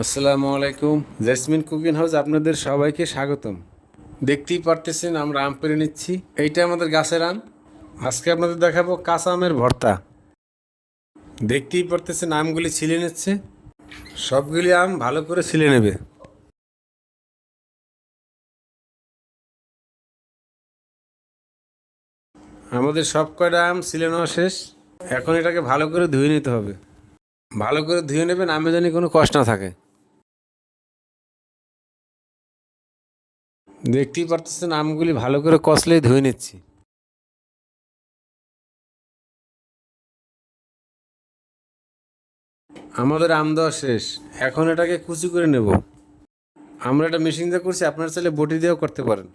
আসসালামু আলাইকুম। Jasmine cooking house আপনাদের সবাইকে স্বাগতম। দেখতেই পারতেছেন আমরা আম পেরে নিচ্ছি। এইটা আমাদের গাছের আম। আজকে আপনাদের দেখাবো কাঁচা আমের ভর্তা। দেখতেই পারতেছেন আমগুলি ছিলে নিচ্ছে। সবগুলি আম ভালো করে ছিলে নেবে। আমাদের সব কয়টা আম ছিলে শেষ? এখন এটাকে ভালো করে ধুয়ে নিতে হবে। ভালো করে ধুয়ে নেবেন, আমে জানি কোনো কষ্ট না থাকে। দেখতেই পারতেছেন আমগুলি ভালো করে কষলেই ধুয়ে নিচ্ছি। আমাদের আম দেওয়া শেষ। এখন এটাকে কুচি করে নেব। আমরা এটা মেশিন দিয়ে করছি, আপনার চাইলে বটি দিয়েও করতে পারেন।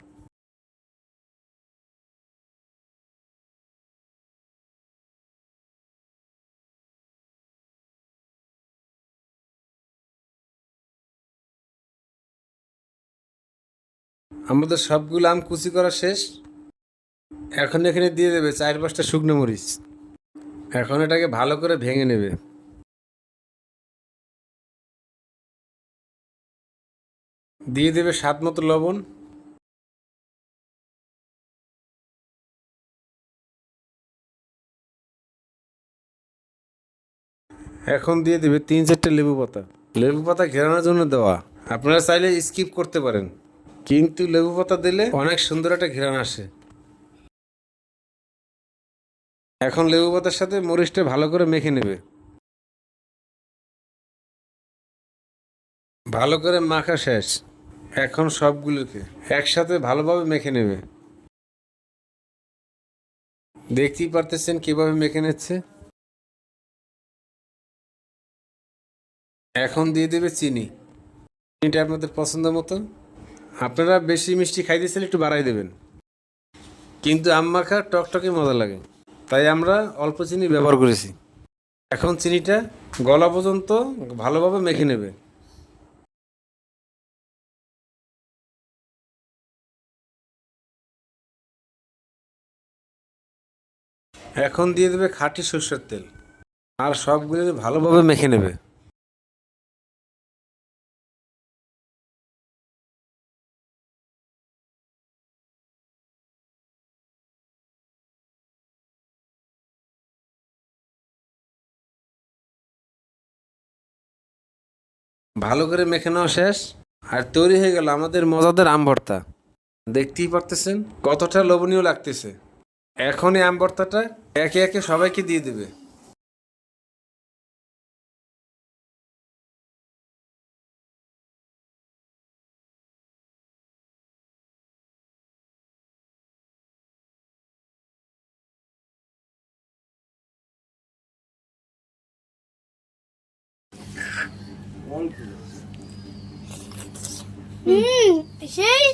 আমাদের সবগুলো আম কুচি করা শেষ। এখন এখানে দিয়ে দেবে চার পাঁচটা শুকনো মরিচ। এখন এটাকে ভালো করে ভেঙে নেবে। দিয়ে দেবে স্বাদ মতো লবণ। এখন দিয়ে দেবে তিন চারটে লেবু পাতা। লেবু পাতা ঘেরানোর জন্য দেওয়া। আপনারা চাইলে স্কিপ করতে পারেন। কিন্তু লেবু পাতা দিলে অনেক সুন্দর একটা ঘেরান আসে। এখন লেবু পাতার সাথে মরিচটা ভালো করে মেখে নেবে। ভালো করে মাখা শেষ। এখন সবগুলোকে একসাথে ভালোভাবে মেখে নেবে। দেখতেই পারতেছেন কীভাবে মেখে নিচ্ছে। এখন দিয়ে দেবে চিনি। চিনিটা আপনাদের পছন্দ মতো আপনারা বেশি মিষ্টি খাইতে চাইলে একটু বাড়াই দেবেন। কিন্তু আম মাখা টকটকে মজা লাগে। তাই আমরা অল্প চিনি ব্যবহার করেছি। এখন চিনিটা গলা পর্যন্ত ভালোভাবে মেখে নেবে। এখন দিয়ে দেবে খাঁটি সরষের তেল। আর সবগুলো ভালোভাবে মেখে নেবে। ভালো করে মেখে নেওয়া শেষ। আর তৈরি হয়ে গেল আমাদের মজাদের আম ভর্তা। দেখতেই পারতেছেন কতটা লোভনীয় লাগতেছে। এখনই আম ভর্তাটা একে একে সবাইকে দিয়ে দেবে। হুম সেই